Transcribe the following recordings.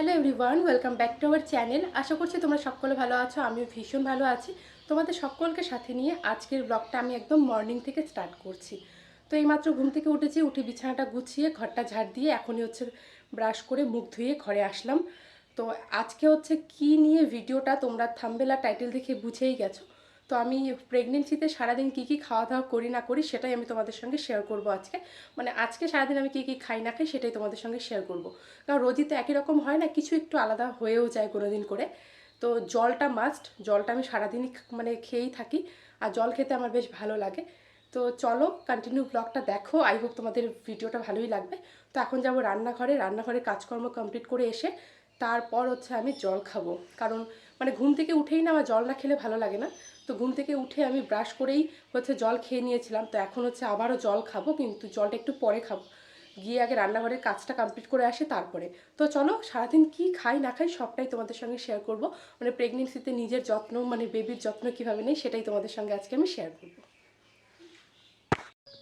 Hello everyone, welcome back to our channel. আশা করছি তোমরা সকলে ভালো আছো, আমিও ভীষণ ভালো আছি। তোমাদের সকলকে সাথে নিয়ে আজকের ব্লগটা আমি একদম মর্নিং থেকে স্টার্ট করছি। তো এইমাত্র ঘুম থেকে উঠেছি, উঠে বিছানাটা গুছিয়ে, ঘরটা ঝাড় দিয়ে এখনই হচ্ছে ব্রাশ করে মুখ ধুয়ে ঘরে আসলাম। তো আজকে হচ্ছে কি নিয়ে ভিডিওটা তোমরা থাম্বেলা টাইটেল দেখে বুঝেই গেছো। তো আমি প্রেগনেন্সিতে সারাদিন কী কী খাওয়া দাওয়া করি, না করি, সেটাই আমি তোমাদের সঙ্গে শেয়ার করব আজকে। মানে আজকে সারাদিন আমি কী কী খাই, না খাই, সেটাই তোমাদের সঙ্গে শেয়ার করব। কারণ রোজই তো একই রকম হয় না, কিছু একটু আলাদা হয়েও যায় কোনো দিন করে। তো জলটা মাস্ট জলটা আমি সারাদিনই মানে খেয়েই থাকি, আর জল খেতে আমার বেশ ভালো লাগে। তো চলো কন্টিনিউ ব্লগটা দেখো আই হোপ তোমাদের ভিডিওটা ভালোই লাগবে। তো এখন যাব রান্নাঘরে রান্নাঘরে কাজকর্ম কমপ্লিট করে এসে, তারপর হচ্ছে আমি জল খাব। কারণ মানে ঘুম থেকে উঠেই না আমার জল না খেলে ভালো লাগে না। তো ঘুম থেকে উঠে আমি ব্রাশ করেই হচ্ছে জল খেয়ে নিয়েছিলাম। তো এখন হচ্ছে আবারও জল খাব, কিন্তু জলটা একটু পরে খাব। গিয়ে আগে রান্নাঘরের কাজটা কমপ্লিট করে আসে তারপরে। তো চলো, সারাদিন কি খাই না খাই সবটাই তোমাদের সঙ্গে শেয়ার করব। মানে প্রেগনেন্সিতে নিজের যত্ন মানে বেবির যত্ন কীভাবে নেই সেটাই তোমাদের সঙ্গে আজকে আমি শেয়ার করব।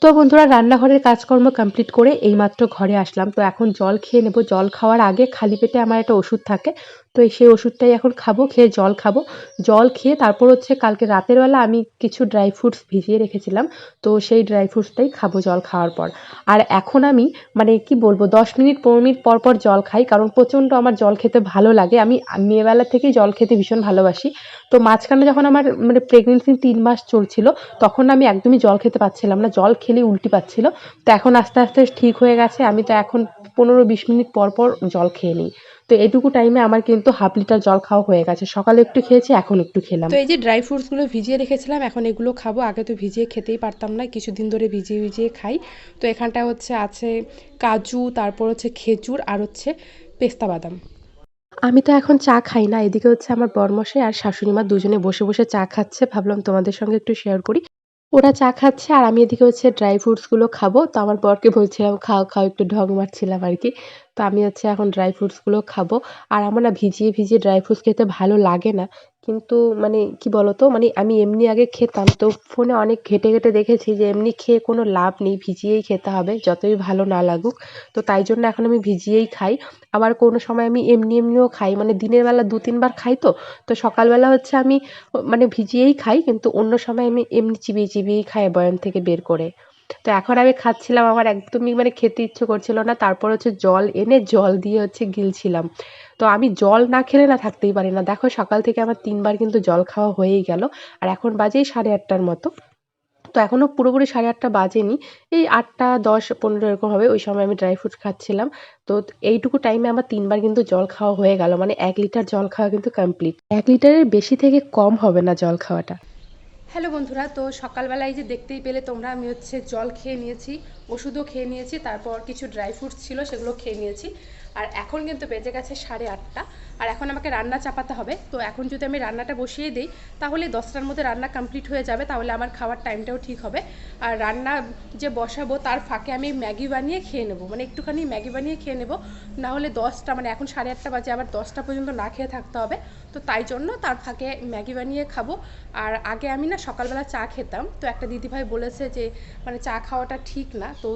তো বন্ধুরা, রান্নাঘরের কাজকর্ম কমপ্লিট করে এইমাত্র ঘরে আসলাম। তো এখন জল খেয়ে নেব। জল খাওয়ার আগে খালি পেটে আমার একটা ওষুধ থাকে। তো এই সেই ওষুধটাই এখন খাব, খেয়ে জল খাব। জল খেয়ে তারপর হচ্ছে কালকে রাতের বেলা আমি কিছু ড্রাই ফ্রুটস ভিজিয়ে রেখেছিলাম, তো সেই ড্রাই ফ্রুটসটাই খাব জল খাওয়ার পর। আর এখন আমি মানে কি বলব, দশ মিনিট, পনেরো মিনিট পর পর জল খাই, কারণ প্রচণ্ড আমার জল খেতে ভালো লাগে। আমি মেয়েবেলা থেকেই জল খেতে ভীষণ ভালোবাসি। তো মাঝখানে যখন আমার মানে প্রেগনেন্সি তিন মাস চলছিল, তখন আমি একদমই জল খেতে পাচ্ছিলাম না, জল খেলে উল্টি পাচ্ছিল। তো এখন আস্তে আস্তে ঠিক হয়ে গেছে। আমি তো এখন পনেরো, বিশ মিনিট পর পর জল খেয়ে নিই। তো এটুকু টাইমে আমার কিন্তু হাফ লিটার জল খাওয়া হয়ে গেছে। সকালে একটু খেয়েছি এখন একটু খেলাম। তো এই যে ড্রাই ফ্রুটসগুলো ভিজিয়ে রেখেছিলাম এখন এগুলো খাব। আগে তো ভিজিয়ে খেতেই পারতাম না কিছুদিন ধরে ভিজিয়ে ভিজিয়ে খাই। তো এখানটা হচ্ছে আছে কাজু তারপর হচ্ছে খেজুর আর হচ্ছে পেস্তা বাদাম। আমি তো এখন চা খাই না এদিকে হচ্ছে আমার বরমশাই আর শাশুড়ি মা দুজনে বসে বসে চা খাচ্ছে। ভাবলাম তোমাদের সঙ্গে একটু শেয়ার করি। ওরা চা খাচ্ছে আর আমি এদিকে হচ্ছে ড্রাই ফ্রুটসগুলো খাব। তো আমার বরকে বলছিলাম, খাও খাও, একটু ঢং মারছিলাম আর কি তো আমি হচ্ছে এখন ড্রাই ফ্রুটসগুলো খাব। আর আমার না ভিজিয়ে ভিজিয়ে ড্রাই ফ্রুটস খেতে ভালো লাগে না। কিন্তু মানে কি বলতো? মানে আমি এমনি আগে খেতাম। তো ফোনে অনেক ঘেটে ঘেটে দেখেছি যে এমনি খেয়ে কোনো লাভ নেই, ভিজিয়েই খেতে হবে, যতই ভালো না লাগুক। তো তাই জন্য এখন আমি ভিজিয়েই খাই। আবার কোনো সময় আমি এমনি এমনিও খাই। মানে দিনের বেলা দু তিনবার খাই তো। তো সকালবেলা হচ্ছে আমি মানে ভিজিয়েই খাই, কিন্তু অন্য সময় আমি এমনি চিবিয়ে চিবিয়েই খাই বয়াম থেকে বের করে। তো এখন আমি খাচ্ছিলাম, আমার একদমই মানে খেতে ইচ্ছে করছিল না। তারপর হচ্ছে জল এনে জল দিয়ে হচ্ছে গিলছিলাম। তো আমি জল না খেলে না থাকতেই পারি না। দেখো সকাল থেকে আমার তিনবার কিন্তু জল খাওয়া হয়েই গেল। আর এখন বাজেই সাড়ে আটটার মতো। তো এখনও পুরোপুরি সাড়ে আটটা বাজেনি। এই আটটা, দশ, পনেরো এরকম হবে। ওই সময় আমি ড্রাই ফ্রুট খাচ্ছিলাম। তো এইটুকু টাইমে আমার তিনবার কিন্তু জল খাওয়া হয়ে গেল। মানে এক লিটার জল খাওয়া কিন্তু কমপ্লিট এক লিটারের বেশি থেকে কম হবে না জল খাওয়াটা। হ্যালো বন্ধুরা তো সকালবেলায় যে দেখতেই পেলে তোমরা আমি হচ্ছে জল খেয়ে নিয়েছি। ওষুধও খেয়ে নিয়েছি, তারপর কিছু ড্রাই ফ্রুটস ছিল, সেগুলো খেয়ে নিয়েছি। আর এখন কিন্তু বেজে গেছে সাড়ে আটটা। আর এখন আমাকে রান্না চাপাতে হবে। তো এখন যদি আমি রান্নাটা বসিয়ে দিই, তাহলে দশটার মধ্যে রান্না কমপ্লিট হয়ে যাবে, তাহলে আমার খাওয়ার টাইমটাও ঠিক হবে। আর রান্না যে বসাবো, তার ফাঁকে আমি ম্যাগি বানিয়ে খেয়ে নেব। মানে একটুখানি ম্যাগি বানিয়ে খেয়ে নেব। নাহলে দশটা মানে এখন সাড়ে আটটা বাজে, আবার দশটা পর্যন্ত না খেয়ে থাকতে হবে। তো তাই জন্য তার ফাঁকে ম্যাগি বানিয়ে খাব। আর আগে আমি না সকালবেলা চা খেতাম। তো একটা দিদিভাই বলেছে যে মানে চা খাওয়াটা ঠিক না। তো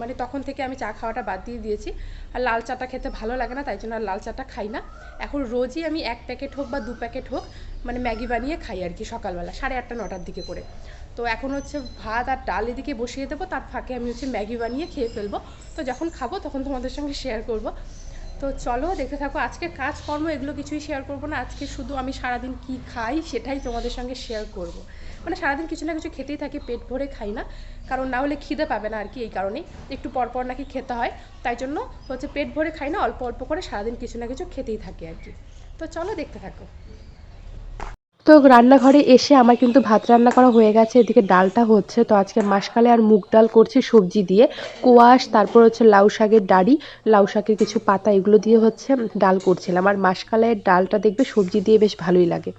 মানে তখন থেকে আমি চা খাওয়াটা বাদ দিয়ে দিয়েছি। আর লাল চাটা খেতে ভালো লাগে না, তাই জন্য আর লাল চাটা খাই না। এখন রোজই আমি এক প্যাকেট হোক বা দু প্যাকেট হোক মানে ম্যাগি বানিয়ে খাই আর কি সকালবেলা, সাড়ে আটটা, নটার দিকে করে। তো এখন হচ্ছে ভাত আর ডাল এদিকে বসিয়ে দেবো, তার ফাঁকে আমি হচ্ছে ম্যাগি বানিয়ে খেয়ে ফেলব। তো যখন খাব তখন তোমাদের সঙ্গে শেয়ার করব। তো চলো দেখতে থাকো আজকে কাজকর্ম এগুলো কিছুই শেয়ার করব না, আজকে শুধু আমি সারাদিন কি খাই সেটাই তোমাদের সঙ্গে শেয়ার করব। মানে সারাদিন কিছু না কিছু খেতেই থাকি, পেট ভরে খাই না। কারণ না হলে খিদে পাবে না আর কি এই কারণেই। একটু পরপর নাকি খেতে হয়। তাই জন্য হচ্ছে পেট ভরে খাই না, অল্প অল্প করে সারাদিন কিছু না কিছু খেতেই থাকি আর কি। তো চলো দেখতে থাকো। তো রান্নাঘরে এসে আমার কিন্তু ভাত রান্না করা হয়ে গেছে, এদিকে ডালটা হচ্ছে। তো আজকে মাসকালে আর মুগ ডাল করছি সবজি দিয়ে। কোয়াশ, তারপর হচ্ছে লাউ শাকের ডাড়ি, লাউ শাকের কিছু পাতা, এগুলো দিয়ে হচ্ছে ডাল করছিলাম। আর মাসকালের ডালটা দেখবে সবজি দিয়ে বেশ ভালোই লাগে।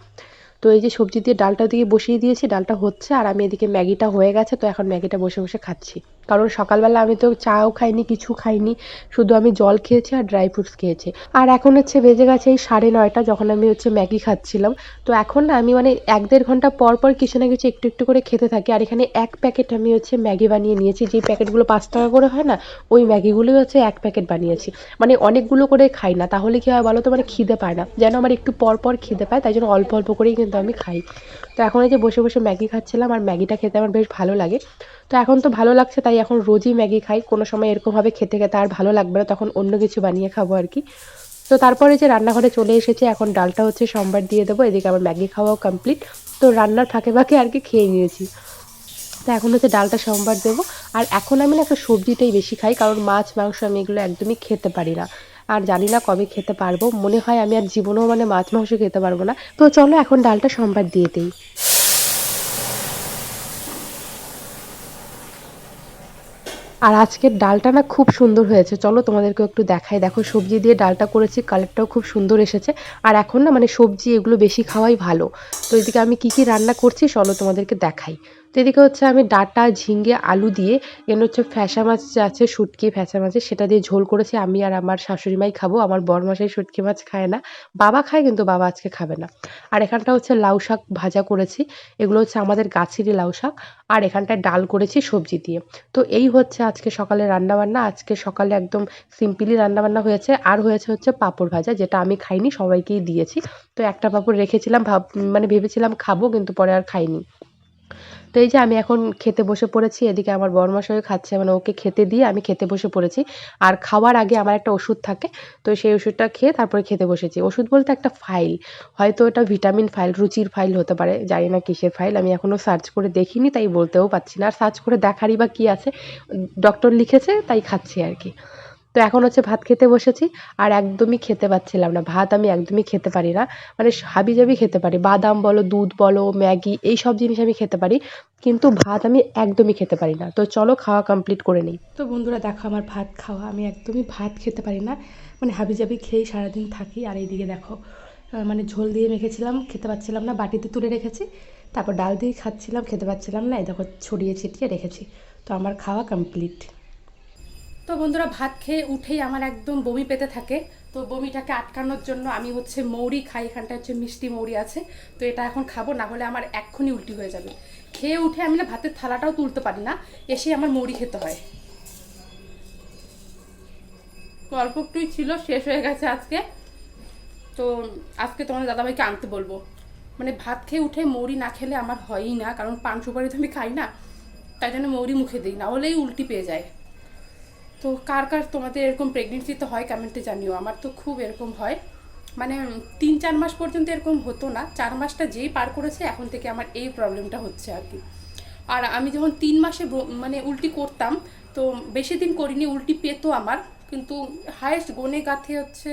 তো এই যে সবজি দিয়ে ডালটা দিয়ে বসিয়ে দিয়েছি, ডালটা হচ্ছে, আর আমি এদিকে ম্যাগিটা হয়ে গেছে, তো এখন ম্যাগিটা বসে বসে খাচ্ছি। কারণ সকালবেলা আমি তো চাও খাইনি, কিছু খাইনি। শুধু আমি জল খেয়েছি আর ড্রাই ফ্রুটস খেয়েছি। আর এখন হচ্ছে বেজে গেছে এই সাড়ে নয়টা, যখন আমি হচ্ছে ম্যাগি খাচ্ছিলাম। তো এখন না আমি মানে এক দেড় ঘণ্টা পর পর কিছু না কিছু একটু একটু করে খেতে থাকি। আর এখানে এক প্যাকেট আমি হচ্ছে ম্যাগি বানিয়ে নিয়েছি। যে প্যাকেটগুলো পাঁচ টাকা করে হয় না, ওই ম্যাগিগুলোই হচ্ছে এক প্যাকেট বানিয়েছি। মানে অনেকগুলো করে খাই না। তাহলে কী হয় বলো তো? মানে খিদে পায় না। যেন আমার একটু পর পর খিদে পায়, তাই জন্য অল্প অল্প করেই কিন্তু আমি খাই। তো এখন এই যে বসে বসে ম্যাগি খাচ্ছিলাম, আর ম্যাগিটা খেতে আমার বেশ ভালো লাগে। তো এখন তো ভালো লাগছে তাই এখন রোজই ম্যাগি খাই। কোনো সময় এরকমভাবে খেতে খেতে আর ভালো লাগবে না, তখন অন্য কিছু বানিয়ে খাব আর কি। তো তারপরে যে রান্নাঘরে চলে এসেছে, এখন ডালটা হচ্ছে সোমবার দিয়ে দেবো, এদিকে আমার ম্যাগি খাওয়াও কমপ্লিট তো রান্নার ফাঁকে ফাঁকে আর কি খেয়ে নিয়েছি। তো এখন হচ্ছে ডালটা সোমবার দেবো। আর এখন আমি না একটু সবজিটাই বেশি খাই, কারণ মাছ, মাংস আমি এগুলো একদমই খেতে পারি না। আর জানি না কবে খেতে পারব। মনে হয় আমি আর জীবনেও মানে মাছ, মাংস খেতে পারব না। তো চলো এখন ডালটা সোমবার দিয়ে দিই। আর আজকের ডালটা না খুব সুন্দর হয়েছে। চলো তোমাদেরকে একটু দেখাই। দেখো, সবজি দিয়ে ডালটা করেছি, কালারটাও খুব সুন্দর এসেছে। আর এখন না মানে সবজি এগুলো বেশি খাওয়াই ভালো। তো এদিকে আমি কি কি রান্না করছি, চলো তোমাদেরকে দেখাই। তো এদিকে হচ্ছে আমি ডাটা ঝিঙ্গে আলু দিয়ে এখানে হচ্ছে ফ্যাসা মাছ যে আছে, শুটকি, ফ্যাসা মাছের সেটা দিয়ে ঝোল করেছি। আমি আর আমার শাশুড়ি মাই খাব, আমার বরমশাই শুটকি মাছ খায় না। বাবা খায় কিন্তু বাবা আজকে খাবে না। আর এখানটা হচ্ছে লাউ শাক ভাজা করেছি, এগুলো হচ্ছে আমাদের গাছেরই লাউ শাক। আর এখানটায় ডাল করেছি সবজি দিয়ে। তো এই হচ্ছে আজকে সকালে রান্নাবান্না। আজকে সকালে একদম সিম্পলি রান্নাবান্না হয়েছে। আর হয়েছে হচ্ছে পাঁপড় ভাজা, যেটা আমি খাইনি, সবাইকেই দিয়েছি। তো একটা পাঁপড় রেখেছিলাম, ভাব মানে ভেবেছিলাম খাব, কিন্তু পরে আর খাইনি। তো এই যে আমি এখন খেতে বসে পড়েছি, এদিকে আমার বরমশাই খাচ্ছে মানে ওকে খেতে দিয়ে আমি খেতে বসে পড়েছি। আর খাওয়ার আগে আমার একটা ওষুধ থাকে, তো সেই ওষুধটা খেয়ে তারপরে খেতে বসেছি। ওষুধ বলতে একটা ফাইল হয়তো এটা ভিটামিন ফাইল রুচির ফাইল হতে পারে, জানি না কিসের ফাইল আমি এখনও সার্চ করে দেখিনি, তাই বলতেও পারছি না। আর সার্চ করে দেখারই বা কী আছে ডক্টর লিখেছে, তাই খাচ্ছি আর কি। তো এখন হচ্ছে ভাত খেতে বসেছি আর একদমই খেতে পাচ্ছিলাম না। ভাত আমি একদমই খেতে পারি না। মানে হাবিজাবি খেতে পারি। বাদাম বলো, দুধ বলো, ম্যাগি এই সব জিনিস আমি খেতে পারি। কিন্তু ভাত আমি একদমই খেতে পারি না। তো চলো খাওয়া কমপ্লিট করে নিই। তো বন্ধুরা দেখো আমার ভাত খাওয়া। আমি একদমই ভাত খেতে পারি না। মানে হাবি জাবি খেয়েই সারাদিন থাকি। আর এইদিকে দেখো মানে ঝোল দিয়ে মেখেছিলাম, খেতে পাচ্ছিলাম না। বাটিতে তুলে রেখেছি। তারপর ডাল দিয়ে খাচ্ছিলাম, খেতে পাচ্ছিলাম না। এই দেখো ছড়িয়ে ছিটিয়ে রেখেছি। তো আমার খাওয়া কমপ্লিট তো বন্ধুরা, ভাত খেয়ে উঠেই আমার একদম বমি পেতে থাকে। তো বমিটাকে আটকানোর জন্য আমি হচ্ছে মৌরি খাই এখানটা হচ্ছে মিষ্টি মৌরি আছে। তো এটা এখন খাব, না হলে আমার এক্ষুনি উল্টি হয়ে যাবে। খেয়ে উঠে আমি না ভাতের থালাটাও তুলতে পারি না এসে আমার মৌরি খেতে হয়। তো অল্প ছিল, শেষ হয়ে গেছে আজকে। তো আজকে তোমার দাদাভাইকে আনতে বলব। মানে ভাত খেয়ে উঠে মৌরি না খেলে আমার হয়ই না, কারণ পান সুপারি তো আমি খাই না, তাই জন্য মৌরি মুখে দিই, না হলেই উল্টি পেয়ে যায়। তো কার কার তোমাদের এরকম প্রেগনেন্সিতে হয় কমেন্টে জানিও, আমার তো খুব এরকম হয়। মানে তিন চার মাস পর্যন্ত এরকম হতো না, চার মাসটা যেই পার করেছে এখন থেকে আমার এই প্রবলেমটা হচ্ছে আর কি। আর আমি যখন তিন মাসে মানে উল্টি করতাম, তো বেশি দিন করিনি, উল্টি পেতো আমার, কিন্তু হায়েস্ট গনে গাথে হচ্ছে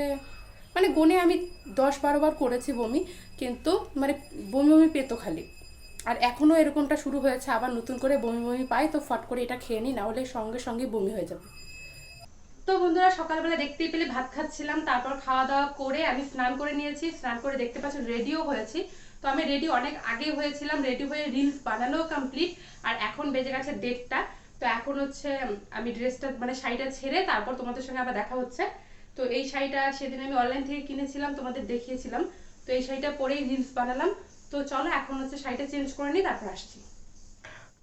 মানে গনে আমি দশ বারো বার করেছি বমি, কিন্তু মানে বমি বমি পেতো খালি। আর এখনও এরকমটা শুরু হয়েছে, আবার নতুন করে বমি বমি পাই, তো ফট করে এটা খেয়ে নিই নাহলে সঙ্গে সঙ্গে বমি হয়ে যাবে। তো বন্ধুরা, সকালবেলা দেখতেই পেলে ভাত খাচ্ছিলাম। তারপর খাওয়া দাওয়া করে আমি স্নান করে নিয়েছি। স্নান করে দেখতে পাচ্ছি রেডিও হয়েছি। তো আমি রেডি অনেক আগে হয়েছিলাম রেডি হয়ে রিলস বানানো কমপ্লিট আর এখন বেজে গেছে ডেটটা তো এখন হচ্ছে, আমি ড্রেসটা মানে শাড়িটা ছেড়ে তারপর তোমাদের সঙ্গে আবার দেখা হচ্ছে। তো এই শাড়িটা সেদিন আমি অনলাইন থেকে কিনেছিলাম, তোমাদের দেখিয়েছিলাম। তো এই শাড়িটা পরেই রিলস বানালাম। তো চলো, এখন হচ্ছে শাড়িটা চেঞ্জ করে নিই, তারপর আসছি।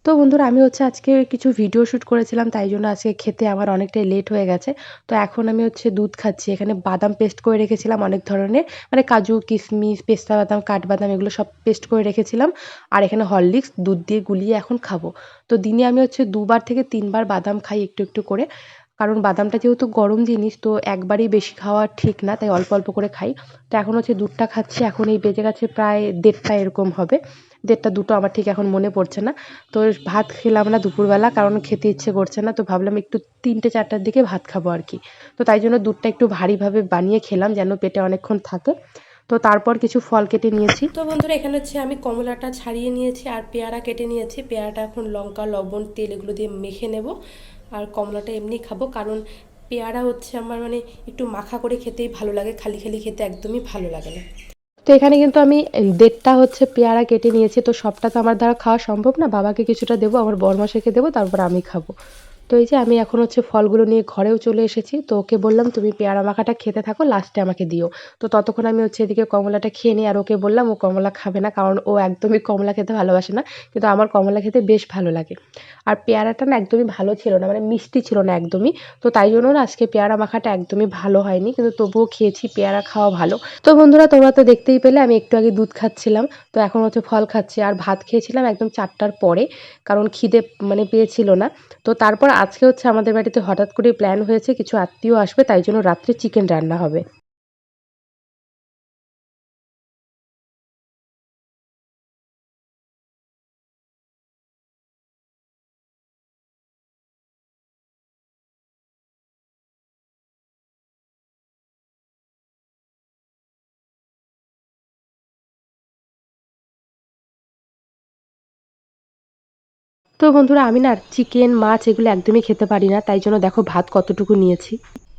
তো বন্ধুরা, আমি হচ্ছে আজকে কিছু ভিডিও শ্যুট করেছিলাম, তাই জন্য আজকে খেতে আমার অনেকটাই লেট হয়ে গেছে। তো এখন আমি হচ্ছে দুধ খাচ্ছি। এখানে বাদাম পেস্ট করে রেখেছিলাম অনেক ধরনের। মানে কাজু কিশমিশ পেস্তা বাদাম, কাঠবাদাম, এগুলো সব পেস্ট করে রেখেছিলাম। আর এখানে হরলিক্স দুধ দিয়ে গুলিয়ে এখন খাব। তো দিনে আমি হচ্ছে দুবার থেকে তিনবার বাদাম খাই একটু একটু করে। কারণ বাদামটা যেহেতু গরম জিনিস, তো একবারই বেশি খাওয়া ঠিক না, তাই অল্প অল্প করে খাই। তো এখন হচ্ছে দুধটা খাচ্ছি। এখন এই বেজে গেছে প্রায় দেড়টা এরকম হবে। দেড়টা দুটো আমার ঠিক এখন মনে পড়ছে না। তো ভাত খেলাম না দুপুরবেলা, কারণ খেতে ইচ্ছে করছে না, তো ভাবলাম একটু তিনটে চারটার দিকে ভাত খাব আর কি। তো তাই জন্য দুধটা একটু ভারীভাবে বানিয়ে খেলাম যেন পেটে অনেকক্ষণ থাকে। তো তারপর কিছু ফল কেটে নিয়েছি। তো বন্ধুরা, এখানে হচ্ছে আমি কমলাটা ছাড়িয়ে নিয়েছি আর পেয়ারা কেটে নিয়েছি। পেয়ারাটা এখন লঙ্কা, লবণ, তেল এগুলো দিয়ে মেখে নেব। আর কমলাটা এমনি খাব, কারণ পেয়ারা হচ্ছে আমার মানে একটু মাখা করে খেতেই ভালো লাগে, খালি খালি খেতে একদমই ভালো লাগে না। তো এখানে কিন্তু আমি দেড়টা হচ্ছে পেয়ারা কেটে নিয়েছি, তো সবটা তো আমার দ্বারা খাওয়া সম্ভব না। বাবাকে কিছুটা দেবো, আমার বরমাসাকে দেবো, তারপর আমি খাব। তো এই যে আমি এখন হচ্ছে ফলগুলো নিয়ে ঘরেও চলে এসেছি, তো ওকে বললাম, তুমি পেয়ারা মাখাটা খেতে থাকো লাস্টে আমাকে দিও। তো ততক্ষণ আমি হচ্ছে এদিকে কমলাটা খেয়ে নিই, আর ওকে বললাম, ও কমলা খাবে না, কারণ ও একদমই কমলা খেতে ভালোবাসে না, কিন্তু আমার কমলা খেতে বেশ ভালো লাগে। আর পেয়ারাটা না একদমই ভালো ছিল না মানে মিষ্টি ছিল না একদমই, তো তাই জন্য না আজকে পেয়ারা মাখাটা একদমই ভালো হয়নি, কিন্তু তবুও খেয়েছি, পেয়ারা খাওয়া ভালো। তো বন্ধুরা, তোমরা তো দেখতেই পেলে, আমি একটু আগে দুধ খাচ্ছিলাম, তো এখন হচ্ছে ফল খাচ্ছি, আর ভাত খেয়েছিলাম একদম চারটার পরে, কারণ খিদে মানে পেয়েছিল না, তো তারপর আজকে হচ্ছে আমাদের বাড়িতে হঠাৎ করে প্ল্যান হয়েছে, কিছু আত্মীয় আসবে, তাই জন্য রাত্রে চিকেন রান্না হবে। তো বন্ধুরা, আমি না চিকেন মাছ এগুলো একদমই খেতে পারি না, তাই জন্য দেখো ভাত কতটুকু নিয়েছি।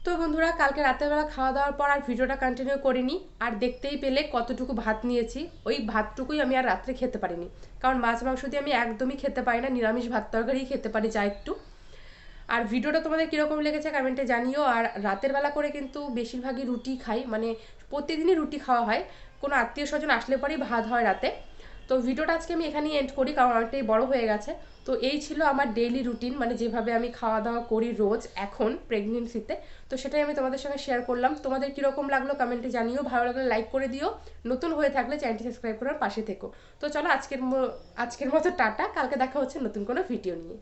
তো বন্ধুরা, কালকে রাতের বেলা খাওয়া দাওয়ার পর আর ভিডিওটা কন্টিনিউ করিনি, আর দেখতেই পেলে কতটুকু ভাত নিয়েছি। ওই ভাতটুকুই আমি আর রাত্রে খেতে পারিনি, কারণ মাছ মাংস দিয়ে আমি একদমই খেতে পারি না, নিরামিষ ভাত তরকারি খেতে পারি যা একটু। আর ভিডিওটা তোমাদের কীরকম লেগেছে কমেন্টে জানিও, আর রাতের বেলা করে কিন্তু বেশিরভাগই রুটি খাই মানে প্রতিদিনই রুটি খাওয়া হয়, কোনো আত্মীয় স্বজন আসলে পরেই ভাত হয় রাতে। তো ভিডিওটা আজকে আমি এখানেই এন্ড করি, কারণ অনেকটাই বড় হয়ে গেছে। তো এই ছিল আমার ডেইলি রুটিন মানে যেভাবে আমি খাওয়া দাওয়া করি রোজ, এখন প্রেগনেন্সিতে তো সেটাই আমি তোমাদের সঙ্গে শেয়ার করলাম। তোমাদের কীরকম লাগল কমেন্টে জানিও। ভালো লাগলে লাইক করে দিও। নতুন হয়ে থাকলে চ্যানেলটি সাবস্ক্রাইব করার পাশে থেকো। তো চলো আজকের আজকের মতো টাটা। কালকে দেখা হচ্ছে নতুন কোনো ভিডিও নিয়ে।